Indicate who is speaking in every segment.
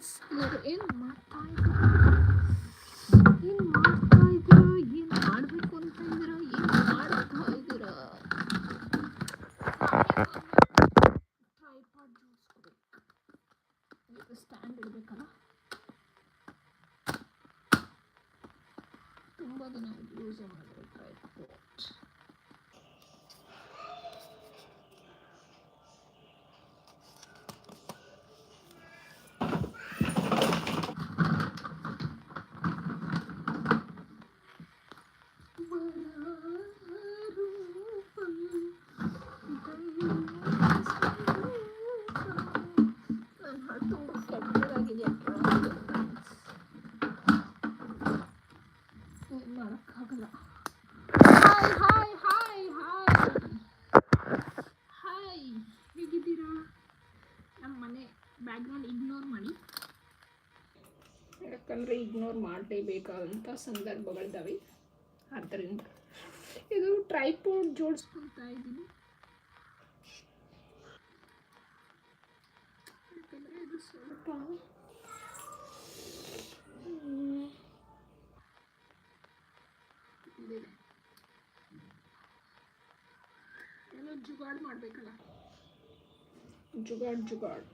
Speaker 1: ಎಲ್ಲರೂ ಏನು ಮಾಡ್ತಾ ಇದ್ದೀರಾ? ಏನು ಮಾಡ್ತಾ ಇದ್ದೀರಾ? ಏನು ಮಾಡಬೇಕು ಅಂತ ಇದ್ದೀರಾ? ಏನು ಮಾಡ್ತಾ ಇದ್ದೀರಾ? ಟ್ರೈಪಾಡ್ ಜೋಡಿಸ್ಕೋಬೇಕು. ಈಗ ಸ್ಟ್ಯಾಂಡ್ ಇಡಬೇಕಲ್ಲ? ತುಂಬ ದಿನ ಯೂಸ್ ಮಾಡಿದ್ರು ಟ್ರೈಪಾಡ್ ನನ್ನ ಹಾಡು ತುಂಬ ಕೆಟ್ಟದಾಗಿದೆ ಏನು ಮಾಡೋಕ್ಕಾಗಲ್ಲ hi hi hi hi hi ಹೇಗಿದ್ದೀರಾ ನಮ್ಮ ಮನೆ ಬ್ಯಾಕ್ಗ್ರೌಂಡ್ ಇಗ್ನೋರ್ ಮಾಡಿ ಯಾಕಂದರೆ ಇಗ್ನೋರ್ ಮಾಡಲೇಬೇಕಾದಂಥ ಸಂದರ್ಭಗಳಿದ್ದಾವೆ ಆದ್ದರಿಂದ ಇದು ಟ್ರೈಪೋಡ್ ಜೋಡಿಸ್ಕೊಳ್ತಾ ಇದ್ದೀನಿ. ಸ್ವಲ್ಪ. ಏನೋ ಜುಗಾಡ್ ಮಾಡಬೇಕಲ್ಲ. ಜುಗಾಡ್ ಜುಗಾಡ್.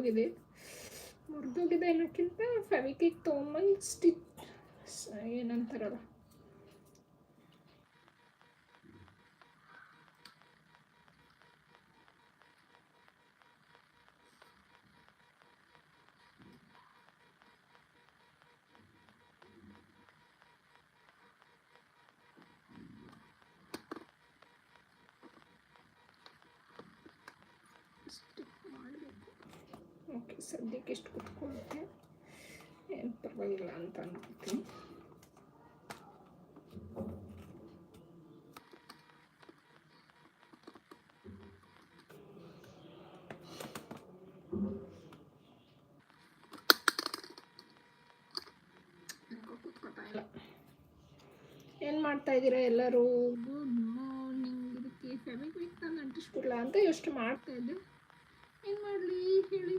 Speaker 1: ಟ್ರೈಪಾಡ್ ಮುರಿದೋಗಿದೆ ಮುರಿದೋಗಿದೆ ಅನ್ನೋಕ್ಕಿಂತ ಫೆವಿಕಿಕ್ ತೊಗೊಂಬಂದು ಸ್ಟಿಚ್ ಏನಂತಾರಲ್ಲ ಸ್ಟಿಕ್ ಮಾಡಬೇಕು ಓಕೆ, ಸದ್ಯಕ್ಕೆ ಎಷ್ಟು ಕುತ್ಕೊಳ್ಳುತ್ತೆ ಏನು ಪರವಾಗಿಲ್ಲ ಅಂತ ಅನ್ಕೊತೀನಿ ಏನು ಮಾಡ್ತಾ ಇದ್ದೀರಾ ಎಲ್ಲರೂ? ಗುಡ್ ಮಾರ್ನಿಂಗ್ ಇದಕ್ಕೆ ಫೆವಿಕ್ವಿಕ್ ನಾನು ಅಂಟಿಸ್ಬಿಡ್ಲಾ ಅಂತ ಯೋಚನೆ ಮಾಡ್ತಾ ಇದ್ದೆ. ಏನು ಮಾಡಲಿ, ಹೇಳಿ.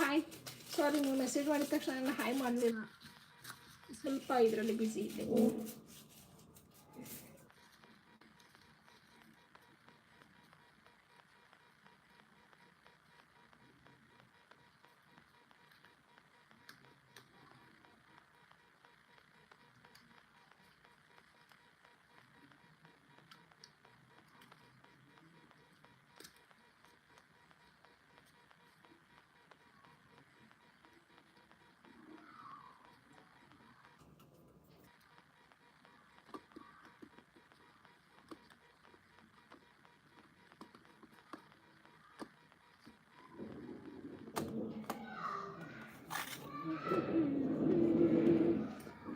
Speaker 1: ಹಾಯ್ ಸಾರಿ ನೀವು ಮೆಸೇಜ್ ಮಾಡಿದ ತಕ್ಷಣ ಹಾಯ್ ಮಾಡಲಿಲ್ಲ. ಸ್ವಲ್ಪ ಇದರಲ್ಲಿ ಬ್ಯುಸಿ ಇದ್ದೆ.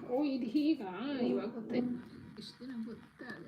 Speaker 1: ಓ ಇದು ಹೀಗ ಇವಾಗ ಗೊತ್ತಾಯ್ತು ಇಷ್ಟು ದಿನ ಗೊತ್ತಾಗ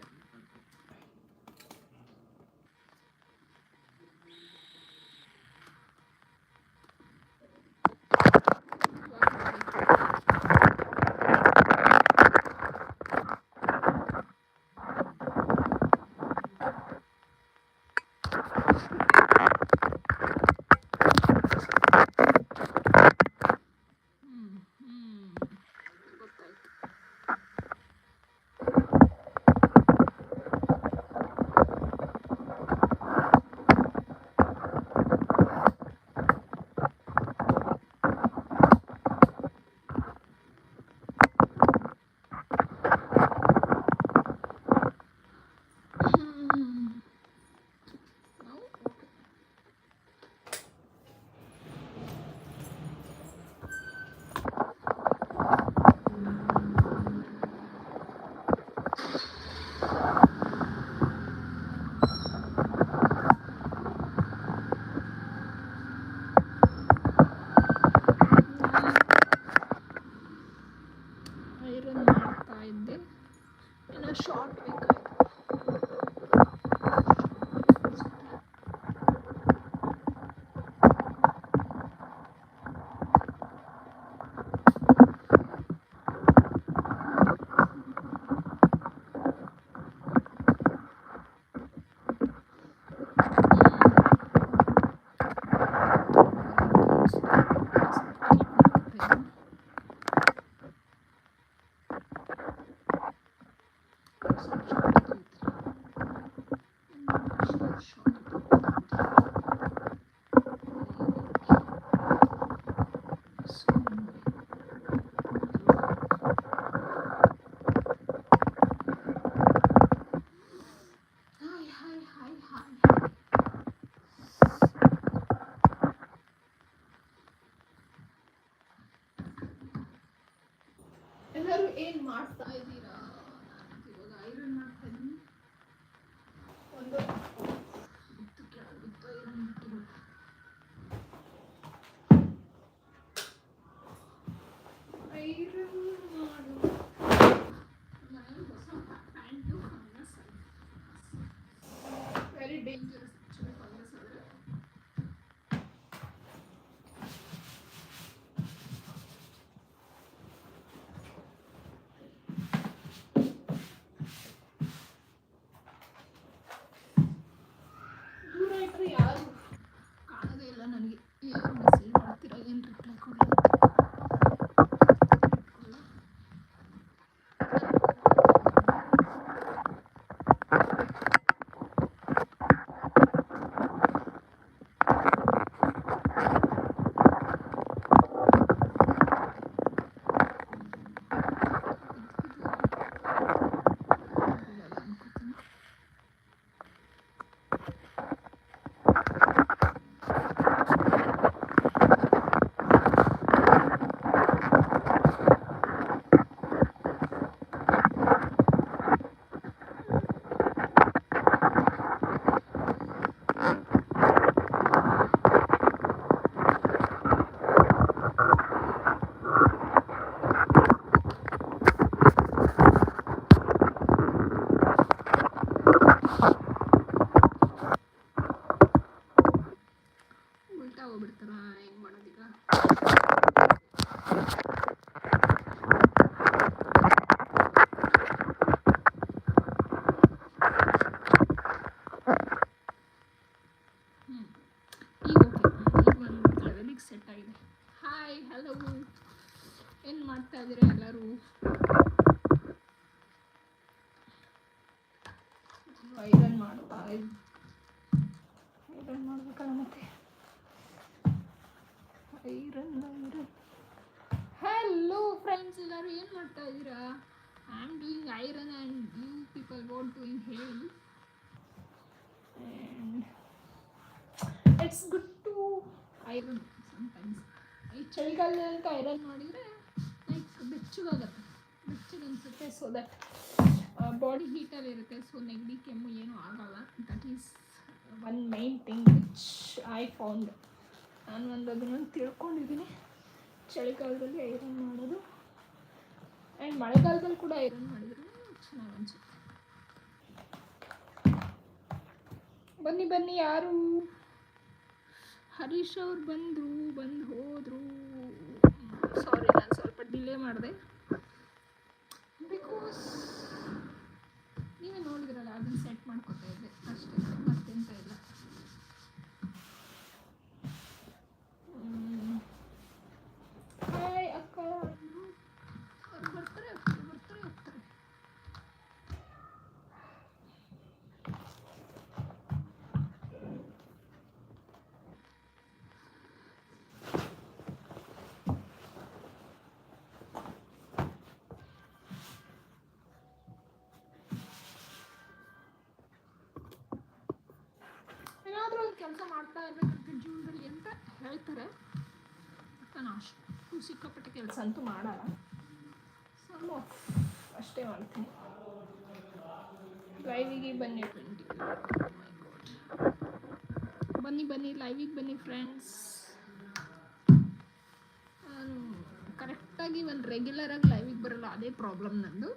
Speaker 1: ನನಗೆ ಫ್ರೆಂಡ್ಸ್ ಎಲ್ಲರೂ ಏನು ಮಾಡ್ತಾ ಇದ್ದೀರಾ? I am doing iron and you people want doing ಹೇಳಿ it's good to iron sometimes ಈ ಚಳಿಗಾಲದಲ್ಲಿ ಐರನ್ ಮಾಡಿದರೆ ಲೈಕ್ ಬೆಚ್ಚಗಾಗತ್ತೆ. ಬೆಚ್ಚಗೆ ಅನಿಸುತ್ತೆ ಸೊ ದಟ್ ಬಾಡಿ ಹೀಟಲ್ಲಿ ಇರುತ್ತೆ. ಸೊ ನೆಗಡಿ, ಕೆಮ್ಮು ಏನೂ ಆಗಲ್ಲ. That is one main thing which I found ನಾನು ಒಂದು ಅದನ್ನು ತಿಳ್ಕೊಂಡಿದ್ದೀನಿ. ಚಳಿಗಾಲದಲ್ಲಿ ಐರನ್ ಮಾಡೋದು. ಆ್ಯಂಡ್ ಮಳೆಗಾಲದಲ್ಲಿ ಕೂಡ ಐರನ್ ಮಾಡಿದ್ರು ಚೆನ್ನಾಗಿ ಅನಿಸುತ್ತೆ. ಬನ್ನಿ ಬನ್ನಿ, ಯಾರು? ಹರೀಶ್ ಅವ್ರು ಬಂದರು, ಬಂದು ಹೋದರು. ಸಾರಿ ನಾನು ಸ್ವಲ್ಪ ಡಿಲೇ ಮಾಡಿದೆ. ಬಿಕಾಸ್ ನೀವೇ ನೋಡಿದ್ರಲ್ಲ, ಅದನ್ನು ಸೆಟ್ ಮಾಡ್ಕೊತಾ ಇದ್ದೆ. ಅಷ್ಟೇ, ಮತ್ತೆಂತ ಇಲ್ಲ. ಕೆಲಸ ಮಾಡ್ತಾ ಇರ್ಬೇಕಂತ ಜೀವನದಲ್ಲಿ ಅಂತ ಹೇಳ್ತಾರೆ ನಾನು ಅಷ್ಟು ಸಿಕ್ಕಾಪಟ್ಟೆ ಕೆಲಸ ಅಂತೂ ಮಾಡಲ್ಲ. ಸ್ವಲ್ಪ ಅಷ್ಟೇ ಮಾಡ್ತೀನಿ. ಲೈವಿಗೆ ಬನ್ನಿ ಟ್ವೆಂಟಿ ಬನ್ನಿ ಬನ್ನಿ ಲೈವಿಗೆ ಬನ್ನಿ ಫ್ರೆಂಡ್ಸ್ ನಾನು ಕರೆಕ್ಟಾಗಿ ಒಂದು ರೆಗ್ಯುಲರಾಗಿ ಲೈವಿಗೆ ಬರಲ್ಲ, ಅದೇ ಪ್ರಾಬ್ಲಮ್ ನಂದು.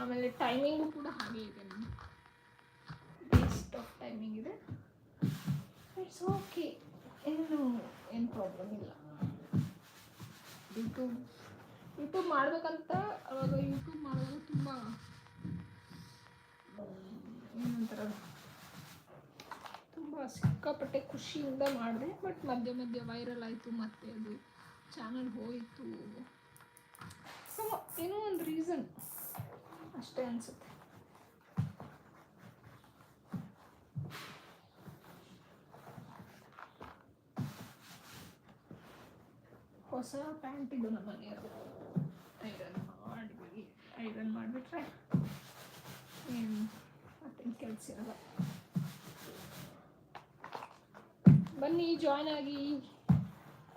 Speaker 1: ಆಮೇಲೆ ಟೈಮಿಂಗು ಕೂಡ ಹಾಗೆ ಇದೆ ಆಫ್ ಟೈಮಿಂಗ್ ಇದೆ. ಇಟ್ಸ್ ಓಕೆ ಏನು ಏನು ಪ್ರಾಬ್ಲಮ್ ಇಲ್ಲ. ಯೂಟ್ಯೂಬ್ ಯೂಟ್ಯೂಬ್ ಮಾಡಬೇಕಂತ ಅವಾಗ ಯೂಟ್ಯೂಬ್ ಮಾಡೋದು ತುಂಬ ಏನಂತಾರ, ತುಂಬ ಸಿಕ್ಕಾಪಟ್ಟೆ ಖುಷಿಯಿಂದ ಮಾಡಿದೆ. ಬಟ್ ಮಧ್ಯೆ ಮಧ್ಯೆ ವೈರಲ್ ಆಯಿತು, ಮತ್ತೆ ಅದು ಚಾನಲ್ ಹೋಯಿತು. ಸೊ ಏನೋ ಒಂದು ರೀಸನ್ ಅಷ್ಟೇ ಅನಿಸುತ್ತೆ. ಹೊಸ ಪ್ಯಾಂಟ್ ಇದು ನಮ್ಮ ಮನೆಯವರು. ಐರನ್ ಮಾಡಿ ಐರನ್ ಮಾಡಿಬಿಟ್ರೆ ಏನು? ಮತ್ತೇನು ಕೆಲಸ ಇರಲ್ಲ ಬನ್ನಿ ಜಾಯ್ನ್ ಆಗಿ.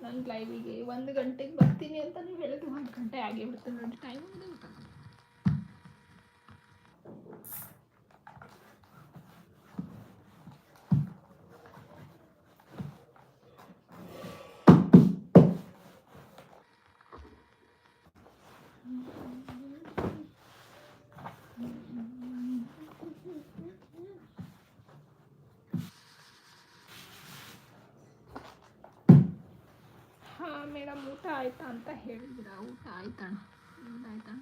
Speaker 1: ನನ್ನ ಲೈವಿಗೆ ಒಂದು ಗಂಟೆಗೆ ಬರ್ತೀನಿ ಅಂತ ನೀವು ಹೇಳಿದ್ರು ಒಂದು ಗಂಟೆ ಆಗೇ ಬಿಡ್ತೀನಿ ನೋಡಿ ಟೈಮ್ ಮೇಡಮ್ ಊಟ ಆಯ್ತಾ ಅಂತ ಹೇಳಿದ್ರ? ಊಟ ಆಯ್ತಣ್ಣ ಊಟ ಆಯ್ತಾ?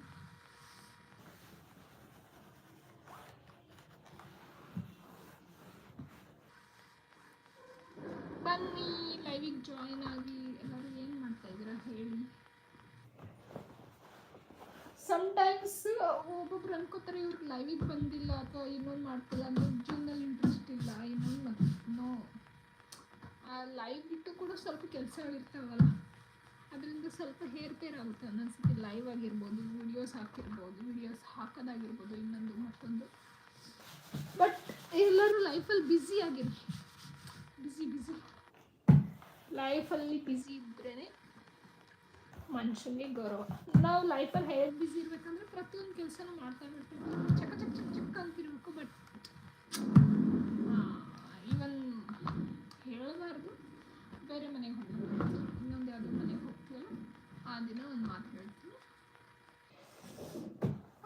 Speaker 1: ಬನ್ನಿ ಲೈವಿಗೆ ಜಾಯಿನ್ ಆಗಿ ಎಲ್ಲರೂ ಏನು ಮಾಡ್ತಾ ಇದ್ದೀರಾ ಹೇಳಿ. ಸಮ್ಟೈಮ್ಸ್ ಒಬ್ಬೊಬ್ರು ಅನ್ಕೋತಾರೆ ಇವ್ರಿಗೆ ಲೈವಿಗೆ ಬಂದಿಲ್ಲ ಅಥವಾ ಇನ್ನೊಂದು ಮಾಡ್ತಿಲ್ಲ ಅಂದ್ರೆ ಜೀವನದಲ್ಲಿ ಇಂಟ್ರೆಸ್ಟ್ ಇಲ್ಲ ಇನ್ನೊಂದು ನೋ. ಲೈವ್ ಬಿಟ್ಟು ಕೂಡ ಸ್ವಲ್ಪ ಕೆಲಸ ಇರ್ತಾವಲ್ಲ. ಅದರಿಂದ ಸ್ವಲ್ಪ ಹೇರ್ಪೇರ್ ಆಗುತ್ತೆ ಒಂದೊಂದ್ಸತಿ ಲೈವ್ ಆಗಿರ್ಬೋದು ವಿಡಿಯೋಸ್ ಹಾಕಿರ್ಬೋದು ವಿಡಿಯೋಸ್ ಹಾಕೋದಾಗಿರ್ಬೋದು ಇನ್ನೊಂದು ಮತ್ತೊಂದು. ಬಟ್ ಎಲ್ಲರೂ ಲೈಫಲ್ಲಿ ಬ್ಯುಸಿ ಆಗಿರಿ. ಬ್ಯುಸಿ ಬ್ಯುಸಿ ಲೈಫಲ್ಲಿ ಬ್ಯುಸಿ ಇದ್ರೇ ಮನುಷ್ಯನಿಗೆ ಗೌರವ. ನಾವು ಲೈಫಲ್ಲಿ ಹೇಗೆ ಬ್ಯುಸಿ ಇರ್ಬೇಕಂದ್ರೆ ಪ್ರತಿಯೊಂದು ಕೆಲಸನೂ ಮಾಡ್ತಾ ಇರ್ತೀವಿ ಚಕ, ಚಕ್ ಚಕ್ ಚಕ್ ಅಂತಿರ್ಬೇಕು ಬಟ್ ಈವನ್ ಹೇಳಬಾರ್ದು. ಬೇರೆ ಮನೆಗೆ ಹೋಗ್ತೀವಿ ಇನ್ನೊಂದು ಯಾವುದೋ ಮನೆಗೆ ಹೋಗ್ತೀವಲ್ಲ ಆ ದಿನ ಒಂದು ಮಾತು ಹೇಳ್ತೀನಿ.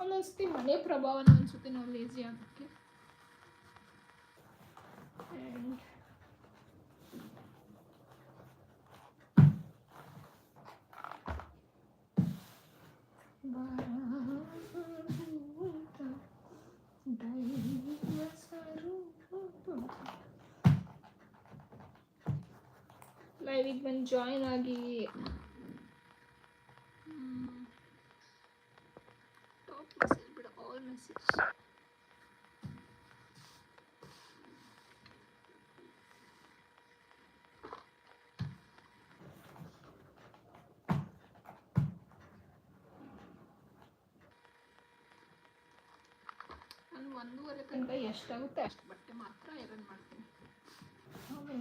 Speaker 1: ಒಂದೊಂದ್ಸತಿ ಮನೆ ಪ್ರಭಾವನ ಅನಿಸುತ್ತೆ ನಾವು ಲೇಜಿ ಆಗೋಕ್ಕೆ ಲೈವಿಗೆ ಬಂದು ಜಾಯಿನ್ ಆಗಿ ಟಾಪ್ ಮೆಸೇಜ್ ಬಿಡ ಮೆಸೇಜ್ ನಾನು ಒಂದೂವರೆ ತನಕ ಎಷ್ಟಾಗುತ್ತೆ ಅಷ್ಟು ಬಟ್ಟೆ ಮಾತ್ರ ಐರನ್ ಮಾಡ್ತೀನಿ.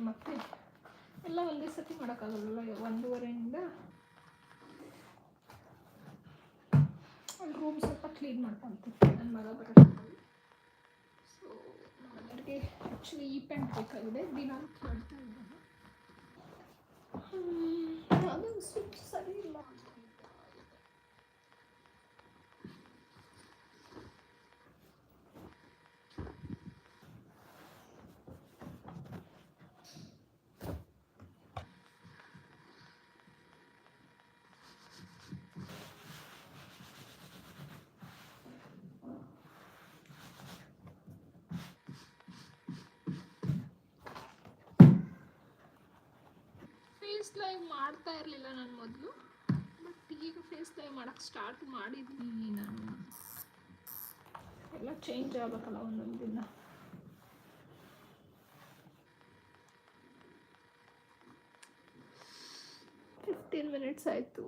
Speaker 1: ಮತ್ತೆ ಎಲ್ಲ ಒಂದೇ ಸತಿ ಮಾಡೋಕ್ಕಾಗಲ್ಲ ಒಂದೂವರೆಯಿಂದ ಅಲ್ಲಿ ರೂಮ್ ಸ್ವಲ್ಪ ಕ್ಲೀನ್ ಮಾಡ್ಕೊತೀನಿ ನನ್ನ ಮಗ ಬರೋ ಸೊ ನಮ್ಮೆಲ್ಲರಿಗೆ ಆ್ಯಕ್ಚುಲಿ ಈ ಪ್ಯಾಂಟ್ ಬೇಕಾಗಿದೆ. ದಿನ ಕೇಳ್ತಾ ಇದ್ದಾನೆ. ಅದು ಸ್ವಿಚ್ ಸರಿ ಇಲ್ಲ. ಫೇಸ್ ಲೈವ್ ಮಾಡ್ತಾ ಇರಲಿಲ್ಲ ನಾನು ಮೊದಲು. ಬಟ್ ಈಗ ಫೇಸ್ ಲೈವ್ ಮಾಡೋಕ್ಕೆ ಸ್ಟಾರ್ಟ್ ಮಾಡಿದ್ದೀನಿ ನಾನು. ಎಲ್ಲ ಚೇಂಜ್ ಆಗಬೇಕಲ್ಲ ಒಂದೊಂದು ದಿನ. ಫಿಫ್ಟೀನ್ ಮಿನಿಟ್ಸ್ ಆಯಿತು.